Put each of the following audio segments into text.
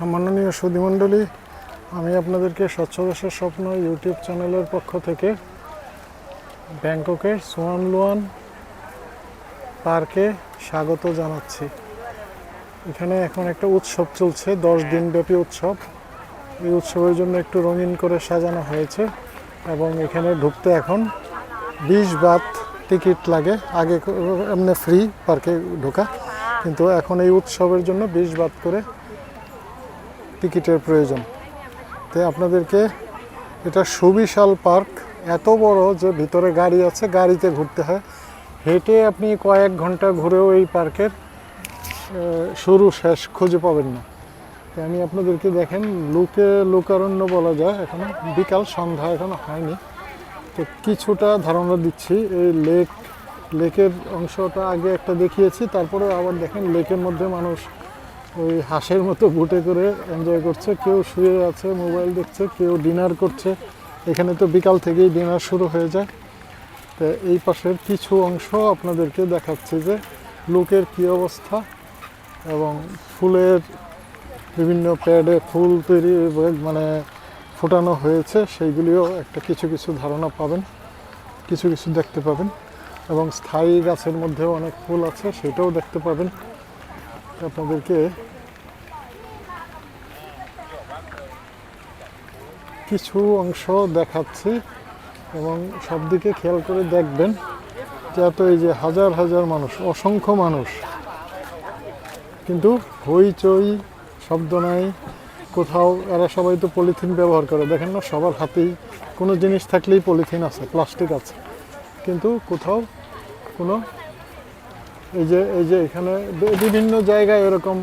সম্মাননীয় সুধীমণ্ডলী আমি আপনাদেরকে স্বচ্ছ দেশের স্বপ্ন ইউটিউব চ্যানেলের পক্ষ থেকে ব্যাংককের সোয়ান লোয়ান পার্কে স্বাগত জানাচ্ছি। এখানে এখন একটা উৎসব চলছে দশ দিনব্যাপী উৎসব। এই উৎসবের জন্য একটু রঙিন করে সাজানো হয়েছে এবং এখানে ঢুকতে এখন বিশ বাত টিকিট লাগে। আগে এমনি ফ্রি পার্কে ঢোকা কিন্তু এখন এই উৎসবের জন্য বিশ বাত করে টিকিটের প্রয়োজন। তাই আপনাদেরকে এটা সুবিশাল পার্ক। এত বড় যে ভিতরে গাড়ি আছে, গাড়িতে ঘুরতে হয়। হেঁটে আপনি কয়েক ঘণ্টা ঘুরেও এই পার্কের শুরু শেষ খুঁজে পাবেন না। তাই আমি আপনাদেরকে দেখেন, লোকে লোকারণ্য বলা যায়। এখনও বিকাল, সন্ধ্যা এখনও হয়নি। তো কিছুটা ধারণা দিচ্ছি, এই লেক, লেকের অংশটা আগে একটা দেখিয়েছি, তারপরে আবার দেখেন লেকের মধ্যে মানুষ ওই হাঁসের মতো বুটে করে এনজয় করছে। কেউ শুয়ে আছে মোবাইল দেখছে, কেউ ডিনার করছে। এখানে তো বিকাল থেকেই ডিনার শুরু হয়ে যায়। তো এই পাশের কিছু অংশ আপনাদেরকে দেখাচ্ছি যে লোকের কী অবস্থা এবং ফুলের বিভিন্ন প্যাডে ফুল তৈরি মানে ফোটানো হয়েছে, সেইগুলিও একটা কিছু কিছু ধারণা পাবেন, কিছু কিছু দেখতে পাবেন। এবং স্থায়ী গাছের মধ্যেও অনেক ফুল আছে, সেটাও দেখতে পাবেন। আপনাদেরকে কিছু অংশ দেখাচ্ছি এবং সব দিকে খেয়াল করে দেখবেন যাতে এই যে হাজার হাজার মানুষ, অসংখ্য মানুষ। কিন্তু হইচই, শব্দ নাই, কোথাও এরা সবাই তো পলিথিন ব্যবহার করে। দেখেন না, সবার হাতেই কোনো জিনিস থাকলেই পলিথিন আছে, প্লাস্টিক আছে। কিন্তু কোথাও কোনো এই যে এই যে এখানে বিভিন্ন জায়গায় এরকম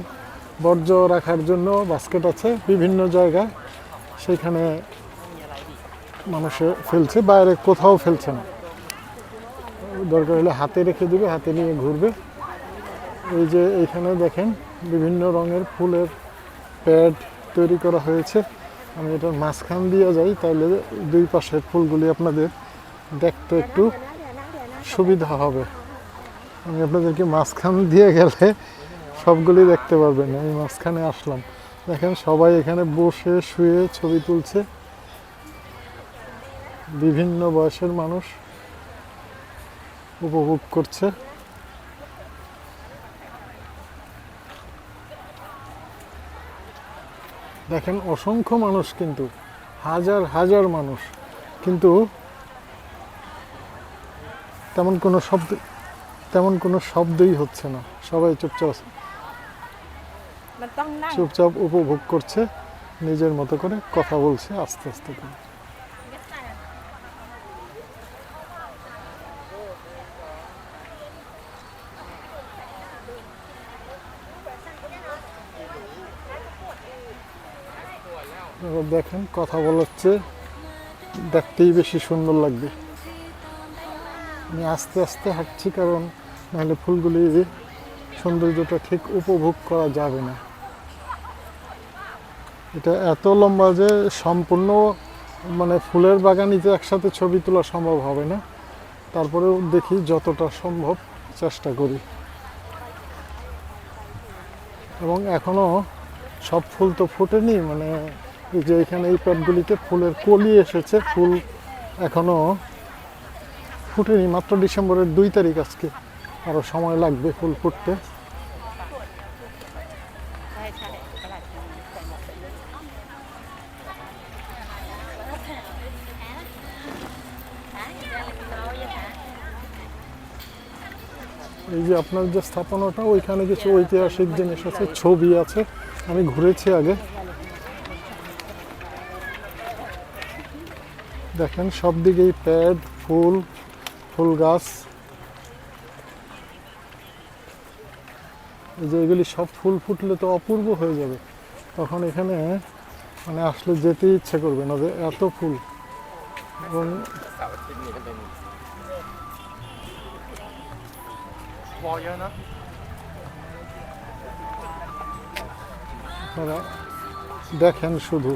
বর্জ্য রাখার জন্য বাস্কেট আছে, বিভিন্ন জায়গায়। সেখানে মানুষে ফেলছে, বাইরে কোথাও ফেলছে না। দরকার হলে হাতে রেখে দিবে, হাতে নিয়ে ঘুরবে। এই যে এইখানে দেখেন, বিভিন্ন রঙের ফুলের প্যাড তৈরি করা হয়েছে। আমি এটার মাঝখান দিয়ে যাই তাহলে দুই পাশের ফুলগুলি আপনাদের দেখতে একটু সুবিধা হবে। আমি আপনাদেরকে মাঝখান দিয়ে গেলে সবগুলি দেখতে পারবেন। আমি মাঝখানে আসলাম। দেখেন সবাই এখানে বসে, শুয়ে ছবি তুলছে। বিভিন্ন বয়সের মানুষ উপভোগ করছে। দেখেন অসংখ্য মানুষ কিন্তু, হাজার হাজার মানুষ। কিন্তু তেমন কোনো শব্দ তেমন কোনো শব্দই হচ্ছে না। সবাই চুপচাপ চুপচাপ উপভোগ করছে, নিজের মতো করে কথা বলছে আস্তে আস্তে করে। দেখেন, কথা বলার চেয়ে দেখতেই বেশি সুন্দর লাগবে। আমি আস্তে আস্তে হাঁটছি, কারণ নাহলে ফুলগুলি সৌন্দর্যটা ঠিক উপভোগ করা যাবে না। এটা এত লম্বা যে সম্পূর্ণ মানে ফুলের বাগানিতে একসাথে ছবি তোলা সম্ভব হবে না। তারপরেও দেখি যতটা সম্ভব চেষ্টা করি। এবং এখনও সব ফুল তো ফোটেনি মানে যে এখানে এই প্যাটগুলিতে ফুলের কলি এসেছে, ফুল এখনও ফুটেনি, মাত্র ডিসেম্বরের দুই তারিখ আজকে। আরও সময় লাগবে ফুল ফুটতে। এই যে আপনার যে স্থাপনাটা, ওইখানে কিছু ঐতিহাসিক জিনিস আছে, ছবি আছে। আমি ঘুরেছি আগে। দেখেন সব দিকেই প্যাড, ফুল ফুল গাছ। এই যে এগুলি সব ফুল ফুটলে তো অপূর্ব হয়ে যাবে। তখন এখানে মানে আসলে যেতে ইচ্ছে করবে না যে এত ফুল। এবং দেখেন শুধু।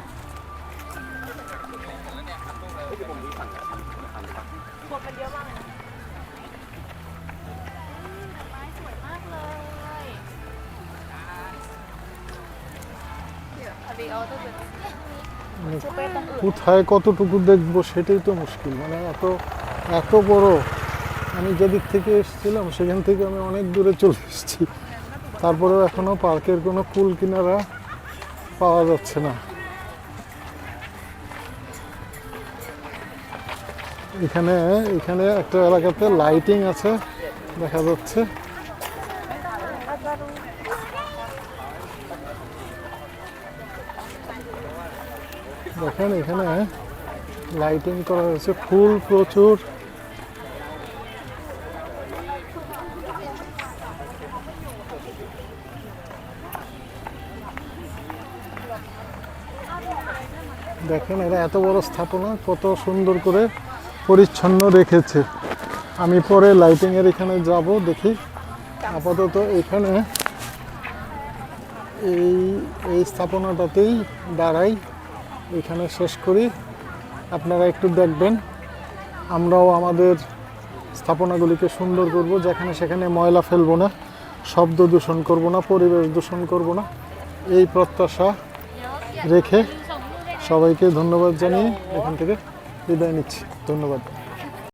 কোথায় কতটুকু দেখব সেটাই তো মুশকিল। মানে এত এত বড় আমি যেদিক থেকে এসেছিলাম সেখান থেকে আমি অনেক দূরে চলে এসেছি। তারপরেও এখনও পার্কের কোনো কুল কিনারা পাওয়া যাচ্ছে না। এখানে এখানে একটা এলাকাতে লাইটিং আছে দেখা যাচ্ছে। দেখেন এখানে লাইটিং করা হয়েছে ফুল প্রচুর। দেখেন এরা এত বড় স্থাপনা, কত সুন্দর করে পরিচ্ছন্ন রেখেছে। আমি পরে লাইটিং এর এখানে যাব, দেখি। আপাতত এখানে এই এই স্থাপনাটাতেই দাঁড়াই। এখানে শেষ করি। আপনারা একটু দেখবেন। আমরাও আমাদের স্থাপনাগুলিকে সুন্দর করব। যেখানে সেখানে ময়লা ফেলব না, শব্দ দূষণ করব না, পরিবেশ দূষণ করব না। এই প্রত্যাশা রেখে সবাইকে ধন্যবাদ জানিয়ে এখান থেকে বিদায় নিচ্ছি। ধন্যবাদ।